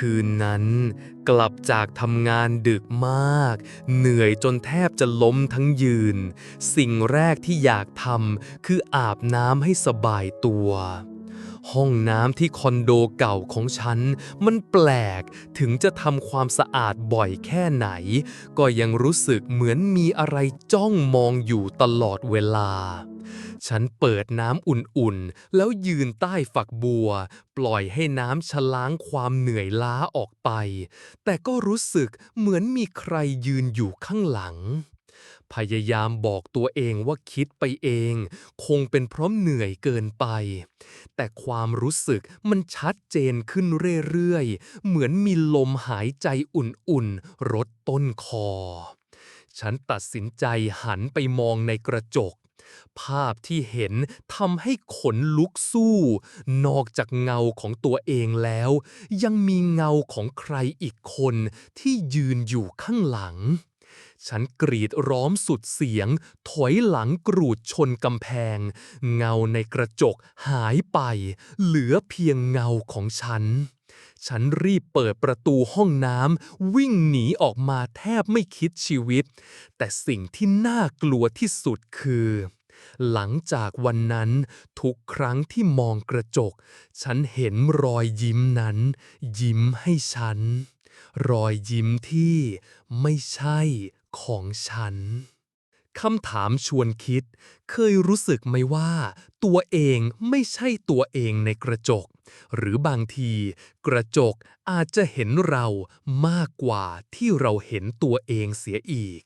คืนนั้น กลับจากทำงานดึกมาก เหนื่อยจนแทบจะล้มทั้งยืน สิ่งแรกที่อยากทำคืออาบน้ำให้สบายตัว ห้องน้ำที่คอนโดเก่าของฉัน มันแปลกถึงจะทำความสะอาดบ่อยแค่ไหน ก็ยังรู้สึกเหมือนมีอะไรจ้องมองอยู่ตลอดเวลา ฉันเปิดน้ำอุ่นๆ แล้วยืนใต้ฝักบัว ปล่อยให้น้ำชะล้างความเหนื่อยล้าออกไป แต่ก็รู้สึกเหมือนมีใครยืนอยู่ข้างหลัง พยายามบอกตัวเองว่าคิดไปเอง คงเป็นเพราะเหนื่อยเกินไป แต่ความรู้สึกมันชัดเจนขึ้นเรื่อยๆ เหมือนมีลมหายใจอุ่นๆ รดต้นคอ ฉันตัดสินใจหันไปมองในกระจกภาพที่เห็นทำให้ขนลุกสู้ นอกจากเงาของตัวเองแล้ว ยังมีเงาของใครอีกคนที่ยืนอยู่ข้างหลัง ฉันกรีดร้องสุดเสียง ถอยหลังกรูดชนกำแพง เงาในกระจกหายไป เหลือเพียงเงาของฉัน ฉันรีบเปิดประตูห้องน้ำวิ่งหนีออกมาแทบไม่คิดชีวิต แต่สิ่งที่น่ากลัวที่สุดคือหลังจากวันนั้นทุกครั้งที่มองกระจก ฉันเห็นรอยยิ้มนั้น ยิ้มให้ฉัน รอยยิ้มที่ไม่ใช่ของฉัน คำถามชวนคิด เคยรู้สึกไหมว่า ตัวเองไม่ใช่ตัวเองในกระจก หรือบางที กระจกอาจจะเห็นเรามากกว่าที่เราเห็นตัวเองเสียอีก